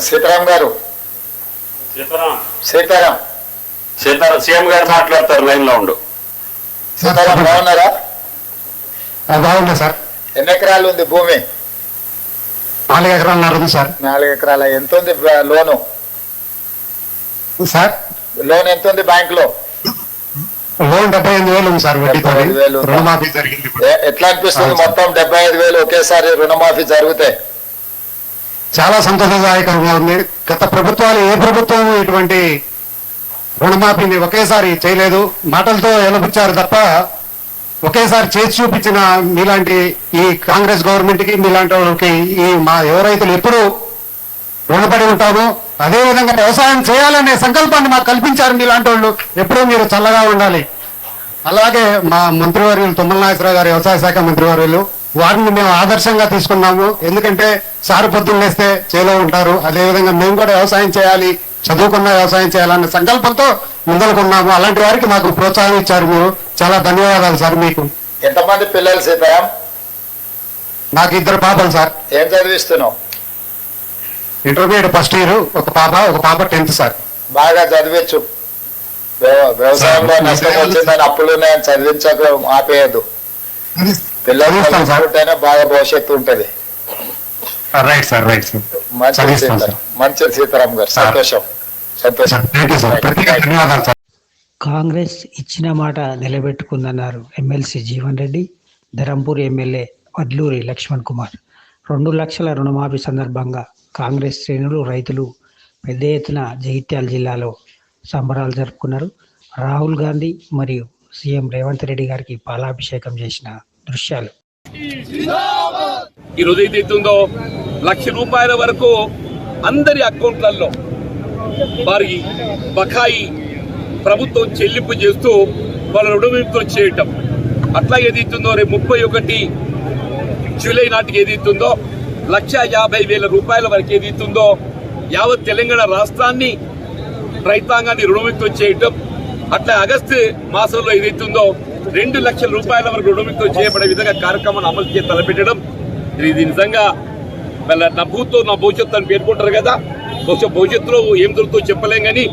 సీతారాం గారు. సీతారాం. సీతారాం. సీఎం గారు మాట్లాడతారు లైన్లో ఉండు. సీతారాం బాగున్నారా? బాగుంది సార్. ఎన్ని ఎకరాలు ఉంది భూమి? నాలుగు ఎకరాలు ఉంది సార్. నాలుగు ఎకరాల? ఎంత ఉంది లోను? సార్? లోన్ ఎంత ఉంది బ్యాంక్లో లోన్ డెబ్బై ఎనిమిది వేలు ఉంది సార్ ఐదు? రుణమాఫీ జరిగింది ఎట్లా అనిపిస్తుంది. మొత్తం డెబ్బై ఐదు వేలు ఒకేసారి రుణమాఫీ జరిగితే? చాలా సంతోషదాయకంగా ఉంది. గత ప్రభుత్వాలు ఏ ప్రభుత్వం ఇటువంటి రుణమాఫీని ఒకేసారి చేయలేదు. మాటలతో ఎలబుచ్చారు తప్ప ఒకేసారి చేసి చూపించిన మీలాంటి ఈ కాంగ్రెస్ గవర్నమెంట్కి మీలాంటి వాళ్ళకి ఈ మా యువ రైతులు ఎప్పుడు రుణపడి ఉంటాము. అదే విధంగా వ్యవసాయం చేయాలనే సంకల్పాన్ని మాకు కల్పించారు మీలాంటి వాళ్ళు. ఎప్పుడూ మీరు చల్లగా ఉండాలి. అలాగే మా మంత్రివర్యులు తుమ్మల నాగేశ్వరరావు గారు వ్యవసాయ శాఖ మంత్రివర్యులు వారిని మేము ఆదర్శంగా తీసుకున్నాము. ఎందుకంటే సారు పొద్దున్న లేస్తే చేలో ఉంటారు. అదే విధంగా మేము కూడా వ్యవసాయం చేయాలి చదువుకున్న వ్యవసాయం చేయాలనే సంకల్పంతో ముందలుకున్నాము అలాంటి వారికి మాకు ప్రోత్సాహం ఇచ్చారు మీరు. చాలా ధన్యవాదాలు సార్ మీకు. ఎంతమంది పిల్లలు సీతారాం నాకు ఇద్దరు పాపలు సార్. ఏం చదివిస్తున్నావు? ఇంటర్మీడియట్ ఫస్ట్ ఇయర్ ఒక పాప ఒక పాప టెన్త్ సార్. బాగా చదివించు. వ్యవ- వ్యవసాయంలో నష్టం వచ్చిందని అప్పులు ఉన్నాయని చదివించక ఆపేయద్దు. పిల్లలు చదువుకుంటేనే బాగా భవిష్యత్తు ఉంటది. Right sir right sir. మంచి సీతారాం మంచి సీతారాం గారు. సంతోషం. ధన్యవాదాలు సార్. కాంగ్రెస్ ఇచ్చిన మాట నిలబెట్టుకుందన్నారు ఎమ్మెల్సీ జీవన్ రెడ్డి ధరంపూర్ ఎమ్మెల్యే వడ్లూరి లక్ష్మణ్ కుమార్. రెండు లక్షల రుణమాఫీ సందర్భంగా కాంగ్రెస్ శ్రేణులు రైతులు పెద్ద ఎత్తున జగిత్యాల జిల్లాలో సంబరాలు జరుపుకున్నారు. రాహుల్ గాంధీ మరియు సీఎం రేవంత్ రెడ్డి గారికి పాలాభిషేకం చేసిన దృశ్యాలు. ఈ రోజు ఏదైతుందో లక్ష రూపాయల వరకు అందరి అకౌంట్లలో వారి బకాయి ప్రభుత్వం చెల్లింపు చేస్తూ వాళ్ళ రుణవిముక్తం చేయటం. అట్లా ఏదైతుందో రేపు ముప్పై ఒకటి జూలై నాటికి ఏదైతుందో లక్ష యాభై వేల రూపాయల వరకు ఏదైతుందో యావత్ తెలంగాణ రాష్ట్రాన్ని రైతాంగాన్ని రుణముక్తం చేయటం. అట్లా ఆగస్టు మాసంలో ఏదైతుందో రెండు లక్షల రూపాయల వరకు రుణముక్తం చేయబడే విధంగా కార్యక్రమాన్ని అమలు చేసి తలపెట్టడం. ఇది నిజంగా వాళ్ళ నా భూతో నా భవిష్యత్తు అని పేర్కొంటారు కదా. బహుశా భవిష్యత్తులో ఏం దొరుకుతో చెప్పలేం కానీ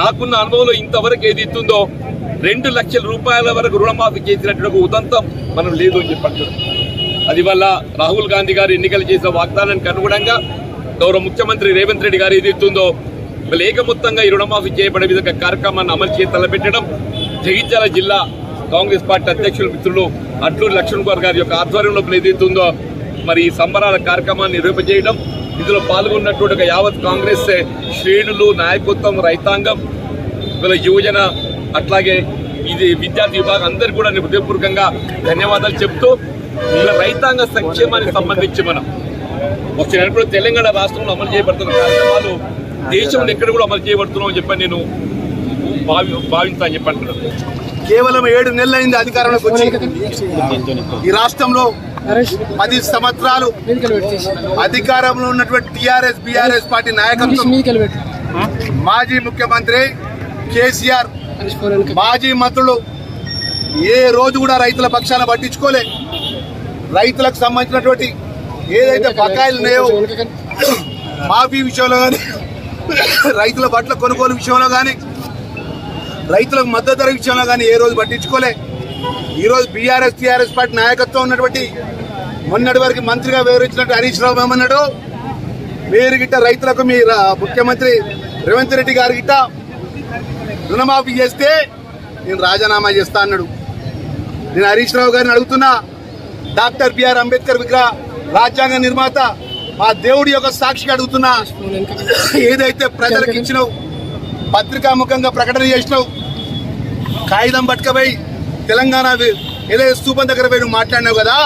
నాకున్న అనుభవంలో ఇంతవరకు ఏది ఇస్తుందో రెండు లక్షల రూపాయల వరకు రుణమాఫీ చేసినటువంటి ఉదంతం మనం లేదు అని చెప్పంటారు అది వల్ల రాహుల్ గాంధీ గారు ఎన్నికలు చేసిన వాగ్దానానికి అనుగుణంగా గౌరవ ముఖ్యమంత్రి రేవంత్ రెడ్డి గారు ఏది ఇస్తుందో వీళ్ళు ఏకమొత్తంగా ఈ రుణమాఫీ చేయబడే విధంగా కార్యక్రమాన్ని అమలు చేసి తలపెట్టడం. జగిత్యాల జిల్లా కాంగ్రెస్ పార్టీ అధ్యక్షులు మిత్రులు అట్లూరి లక్ష్మణ్ కుమార్ గారి యొక్క ఆధ్వర్యంలో ఏదైతుందో మరి ఈ సంబరాల కార్యక్రమాన్ని నిర్వహించేయడం ఇందులో పాల్గొన్నటువంటి ఒక యావత్ కాంగ్రెస్ శ్రేణులు నాయకత్వం రైతాంగం వీళ్ళ యువజన అట్లాగే ఇది విద్యార్థి విభాగం అందరికీ కూడా నేను హృదయపూర్వకంగా ధన్యవాదాలు చెప్తూ వీళ్ళ రైతాంగ సంక్షేమానికి సంబంధించి మనం వచ్చినప్పుడు తెలంగాణ రాష్ట్రంలో అమలు చేయబడుతున్న కార్యక్రమాలు దేశంలో ఎక్కడ కూడా అమలు చేయబడుతున్నాం అని చెప్పని నేను భావి భావిస్తాను చెప్పంటున్నాను కేవలం ఏడు నెలలైంది అధికారంలోకి వచ్చి. ఈ రాష్ట్రంలో పది సంవత్సరాలు అధికారంలో ఉన్నటువంటి టిఆర్ఎస్ బిఆర్ఎస్ పార్టీ నాయకత్వం. మాజీ ముఖ్యమంత్రి కేసీఆర్ మాజీ మంత్రులు ఏ రోజు కూడా రైతుల పక్షాన పట్టించుకోలే. రైతులకు సంబంధించినటువంటి ఏదైతే బకాయిలు ఉన్నాయో మాఫీ విషయంలో కానీ రైతుల బట్టల కొనుగోలు విషయంలో కానీ రైతులకు మద్దతు ధర విషయంలో కానీ ఏ రోజు పట్టించుకోలే. ఈరోజు బీఆర్ఎస్ టీఆర్ఎస్ పార్టీ నాయకత్వం ఉన్నటువంటి మొన్నటి వరకు మంత్రిగా వివరించినట్టు హరీష్ రావు ఏమన్నాడు? మీరు గిట్ట రైతులకు మీ రా- ముఖ్యమంత్రి రేవంత్ రెడ్డి గారి గిట్ట రుణమాఫీ చేస్తే నేను రాజీనామా చేస్తా అన్నాడు. నేను హరీష్ రావు గారిని అడుగుతున్నా డాక్టర్ బిఆర్ అంబేద్కర్ విగ్రహ రాజ్యాంగ నిర్మాత మా దేవుడి యొక్క సాక్షిగా అడుగుతున్నా ఏదైతే ప్రజలకు ఇచ్చినావు పత్రికాముఖంగా ప్రకటన చేసినావు. కాగితం పట్టుకపోయి తెలంగాణ ఏదో ఏదైతే దగ్గర పోయి నువ్వు మాట్లాడినావు కదా.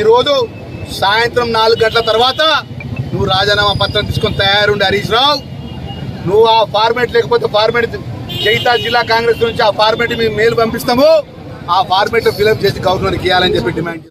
ఈరోజు సాయంత్రం నాలుగు గంటల తర్వాత నువ్వు రాజీనామా పత్రం తీసుకొని తయారుండి హరీష్ రావు. నువ్వు ఆ ఫార్మేట్ లేకపోతే ఫార్మేట్ జైతా జిల్లా కాంగ్రెస్ నుంచి ఆ ఫార్మేట్ మేము మెయిల్ పంపిస్తాము. ఆ ఫార్మేట్ ఫిలప్ చేసి గవర్నర్కి ఇవ్వాలని చెప్పి డిమాండ్